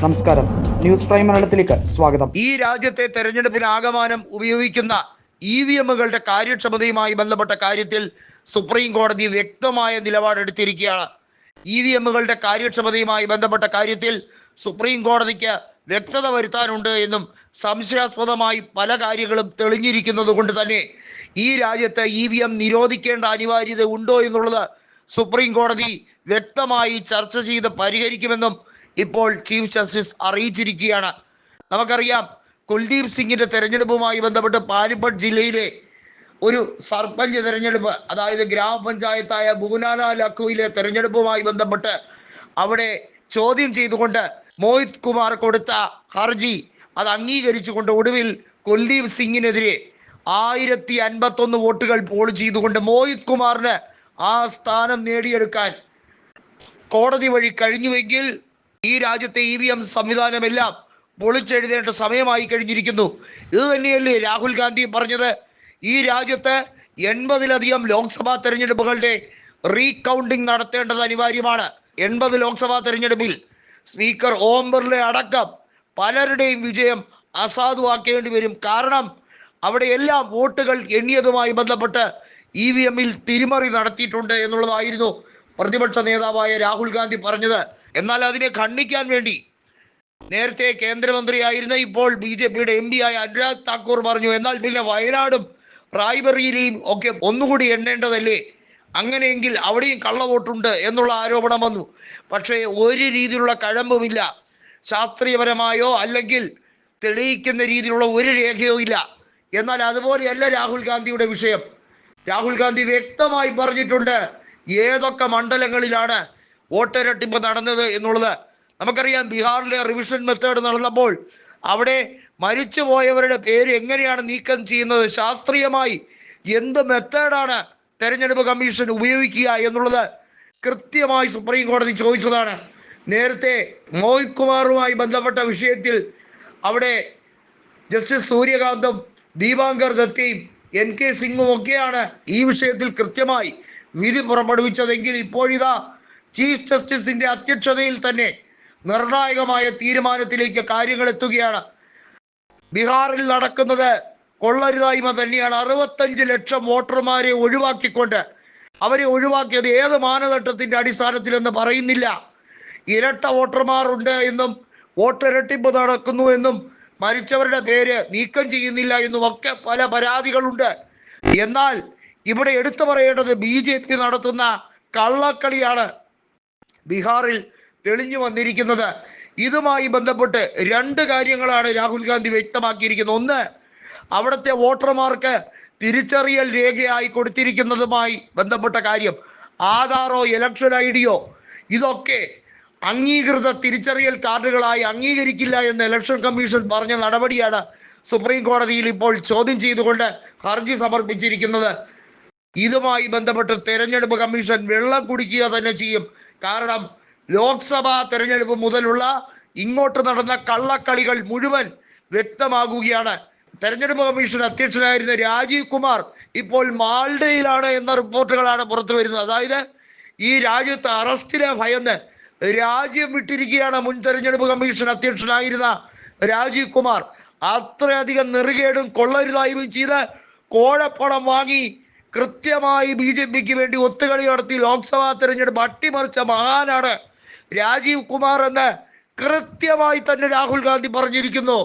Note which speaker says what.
Speaker 1: നമസ്കാരം. News prime മലയാളത്തിലേക്ക് സ്വാഗതം.
Speaker 2: ഈ രാജ്യത്തെ തെരഞ്ഞെടുപ്പിന് ആകമാനം ഉപയോഗിക്കുന്ന ഇ വി എമ്മുകളുടെ കാര്യക്ഷമതയുമായി ബന്ധപ്പെട്ട കാര്യത്തിൽ സുപ്രീം കോടതി വ്യക്തമായ നിലപാടെടുത്തിരിക്കുകയാണ്. ഇ വി എമ്മുകളുടെ കാര്യക്ഷമതയുമായി ബന്ധപ്പെട്ട കാര്യത്തിൽ സുപ്രീം കോടതിക്ക് വ്യക്തത വരുത്താനുണ്ട് എന്നും സംശയാസ്പദമായി പല കാര്യങ്ങളും തെളിഞ്ഞിരിക്കുന്നത് കൊണ്ട് തന്നെ ഈ രാജ്യത്ത് ഇ വി എം നിരോധിക്കേണ്ട അനിവാര്യത ഉണ്ടോ എന്നുള്ളത് സുപ്രീം കോടതി വ്യക്തമായി ചർച്ച ചെയ്ത് പരിഹരിക്കുമെന്നും ഇപ്പോൾ ചീഫ് ജസ്റ്റിസ് അറിയിച്ചിരിക്കുകയാണ്. നമുക്കറിയാം കുൽദീപ് സിംഗിന്റെ തെരഞ്ഞെടുപ്പുമായി ബന്ധപ്പെട്ട് പാനിപ്പട്ട് ജില്ലയിലെ ഒരു സർപഞ്ച് തെരഞ്ഞെടുപ്പ് അതായത് ഗ്രാമപഞ്ചായത്തായ ബൂനാല ലഖുവിലെ തെരഞ്ഞെടുപ്പുമായി ബന്ധപ്പെട്ട് അവിടെ ചോദ്യം ചെയ്തുകൊണ്ട് മോഹിത് കുമാർ കൊടുത്ത ഹർജി അത് അംഗീകരിച്ചുകൊണ്ട് ഒടുവിൽ കുൽദീപ് സിംഗിനെതിരെ ആയിരത്തി അൻപത്തൊന്ന് വോട്ടുകൾ പോൾ ചെയ്തുകൊണ്ട് മോഹിത് കുമാറിന് ആ സ്ഥാനം നേടിയെടുക്കാൻ കോടതി വഴി കഴിഞ്ഞുവെങ്കിൽ ഈ രാജ്യത്തെ ഇ വി എം സംവിധാനമെല്ലാം പൊളിച്ചെഴുതേണ്ട സമയമായി കഴിഞ്ഞിരിക്കുന്നു. ഇത് തന്നെയല്ലേ രാഹുൽ ഗാന്ധി പറഞ്ഞത്? ഈ രാജ്യത്ത് എൺപതിലധികം ലോക്സഭാ തെരഞ്ഞെടുപ്പുകളുടെ റീകൗണ്ടിംഗ് നടത്തേണ്ടത് അനിവാര്യമാണ്. എൺപത് ലോക്സഭാ തെരഞ്ഞെടുപ്പിൽ സ്പീക്കർ ഓം ബിർള അടക്കം പലരുടെയും വിജയം അസാധുവാക്കേണ്ടി വരും. കാരണം അവിടെ എല്ലാം വോട്ടുകൾ എണ്ണിയതുമായി ബന്ധപ്പെട്ട് ഇ വി എമ്മിൽ തിരിമറി നടത്തിയിട്ടുണ്ട് എന്നുള്ളതായിരുന്നു പ്രതിപക്ഷ നേതാവായ രാഹുൽ ഗാന്ധി പറഞ്ഞത്. എന്നാൽ അതിനെ ഖണ്ഡിക്കാൻ വേണ്ടി നേരത്തെ കേന്ദ്രമന്ത്രിയായിരുന്ന ഇപ്പോൾ ബി ജെ പിയുടെ എം പി ആയ അനുരാഗ് താക്കൂർ പറഞ്ഞു എന്നാൽ പിന്നെ വയനാടും റായ്ബറിയിലെയും ഒക്കെ ഒന്നുകൂടി എണ്ണേണ്ടതല്ലേ? അങ്ങനെയെങ്കിൽ അവിടെയും കള്ളവോട്ടുണ്ട് എന്നുള്ള ആരോപണം വന്നു. പക്ഷേ ഒരു രീതിയിലുള്ള കഴമ്പുമില്ല. ശാസ്ത്രീയപരമായോ അല്ലെങ്കിൽ തെളിയിക്കുന്ന രീതിയിലുള്ള ഒരു രേഖയോ ഇല്ല. എന്നാൽ അതുപോലെയല്ല രാഹുൽ ഗാന്ധിയുടെ വിഷയം. രാഹുൽ ഗാന്ധി വ്യക്തമായി പറഞ്ഞിട്ടുണ്ട് ഏതൊക്കെ മണ്ഡലങ്ങളിലാണ് വോട്ടിരട്ടിപ്പ് നടന്നത് എന്നുള്ളത് നമുക്കറിയാം ബീഹാറിലെ റിവിഷൻ മെത്തേഡ് നടന്നപ്പോൾ അവിടെ മരിച്ചുപോയവരുടെ പേര് എങ്ങനെയാണ് നീക്കം ചെയ്യുന്നത്? ശാസ്ത്രീയമായി എന്ത് മെത്തേഡാണ് തെരഞ്ഞെടുപ്പ് കമ്മീഷൻ ഉപയോഗിക്കുക എന്നുള്ളത് കൃത്യമായി സുപ്രീം കോടതി ചോദിച്ചതാണ്. നേരത്തെ മോഹിത് കുമാറുമായി ബന്ധപ്പെട്ട വിഷയത്തിൽ അവിടെ ജസ്റ്റിസ് സൂര്യകാന്തും ദീപാങ്കർ ദത്തയും എൻ കെ സിംഗും ഒക്കെയാണ് ഈ വിഷയത്തിൽ കൃത്യമായി വിധി പുറപ്പെടുവിച്ചതെങ്കിൽ ഇപ്പോഴിതാ ചീഫ് ജസ്റ്റിസിന്റെ അധ്യക്ഷതയിൽ തന്നെ നിർണായകമായ തീരുമാനത്തിലേക്ക് കാര്യങ്ങൾ എത്തുകയാണ്. ബീഹാറിൽ നടക്കുന്നത് കൊള്ളരുതായ്മ തന്നെയാണ്. അറുപത്തഞ്ച് ലക്ഷം വോട്ടർമാരെ ഒഴിവാക്കിക്കൊണ്ട് അവരെ ഒഴിവാക്കിയത് ഏത് മാനദണ്ഡത്തിന്റെ അടിസ്ഥാനത്തിലെന്ന് പറയുന്നില്ല. ഇരട്ട വോട്ടർമാർ ഉണ്ട് വോട്ട് ഇരട്ടിപ്പ് നടക്കുന്നു എന്നും മരിച്ചവരുടെ പേര് നീക്കം ചെയ്യുന്നില്ല എന്നും ഒക്കെ പല പരാതികളുണ്ട്. എന്നാൽ ഇവിടെ എടുത്തു പറയേണ്ടത് ബി നടത്തുന്ന കള്ളക്കളിയാണ്. ബീഹാറിൽ തെളിഞ്ഞു വന്നിരിക്കുന്നത്. ഇതുമായി ബന്ധപ്പെട്ട് രണ്ട് കാര്യങ്ങളാണ് രാഹുൽ ഗാന്ധി വ്യക്തമാക്കിയിരിക്കുന്നത്. ഒന്ന് അവിടുത്തെ വോട്ടർമാർക്ക് തിരിച്ചറിയൽ രേഖയായി കൊടുത്തിരിക്കുന്നതുമായി ബന്ധപ്പെട്ട കാര്യം. ആധാറോ ഇലക്ഷൻ ഐ ഡിയോ ഇതൊക്കെ അംഗീകൃത തിരിച്ചറിയൽ കാർഡുകളായി അംഗീകരിക്കില്ല എന്ന് ഇലക്ഷൻ കമ്മീഷൻ പറഞ്ഞ നടപടിയാണ് സുപ്രീം കോടതിയിൽ ഇപ്പോൾ ചോദ്യം ചെയ്തുകൊണ്ട് ഹർജി സമർപ്പിച്ചിരിക്കുന്നത്. ഇതുമായി ബന്ധപ്പെട്ട് തെരഞ്ഞെടുപ്പ് കമ്മീഷൻ വെള്ളം കുടിക്കുക തന്നെ ചെയ്യും. കാരണം ലോക്സഭാ തെരഞ്ഞെടുപ്പ് മുതലുള്ള ഇങ്ങോട്ട് നടന്ന കള്ളക്കളികൾ മുഴുവൻ വ്യക്തമാകുകയാണ്. തെരഞ്ഞെടുപ്പ് കമ്മീഷൻ അധ്യക്ഷനായിരുന്ന രാജീവ് കുമാർ ഇപ്പോൾ മാൾഡയിലാണ് എന്ന റിപ്പോർട്ടുകളാണ് പുറത്തു വരുന്നത്. അതായത് ഈ രാജ്യത്ത് അറസ്റ്റിനെ ഭയന്ന് രാജ്യം വിട്ടിരിക്കുകയാണ് മുൻ തെരഞ്ഞെടുപ്പ് കമ്മീഷൻ അധ്യക്ഷനായിരുന്ന രാജീവ് കുമാർ. അത്രയധികം നെറുകേടും കൊള്ളരുതായ്മയും ചെയ്ത് കോഴപ്പണം വാങ്ങി കൃത്യമായി ബി ജെ പിക്ക് വേണ്ടി ഒത്തുകളി നടത്തി ലോക്സഭാ തെരഞ്ഞെടുപ്പ് അട്ടിമറിച്ച മഹാനാണ് രാജീവ് കുമാർ എന്ന് കൃത്യമായി തന്നെ രാഹുൽ ഗാന്ധി പറഞ്ഞിരിക്കുന്നു.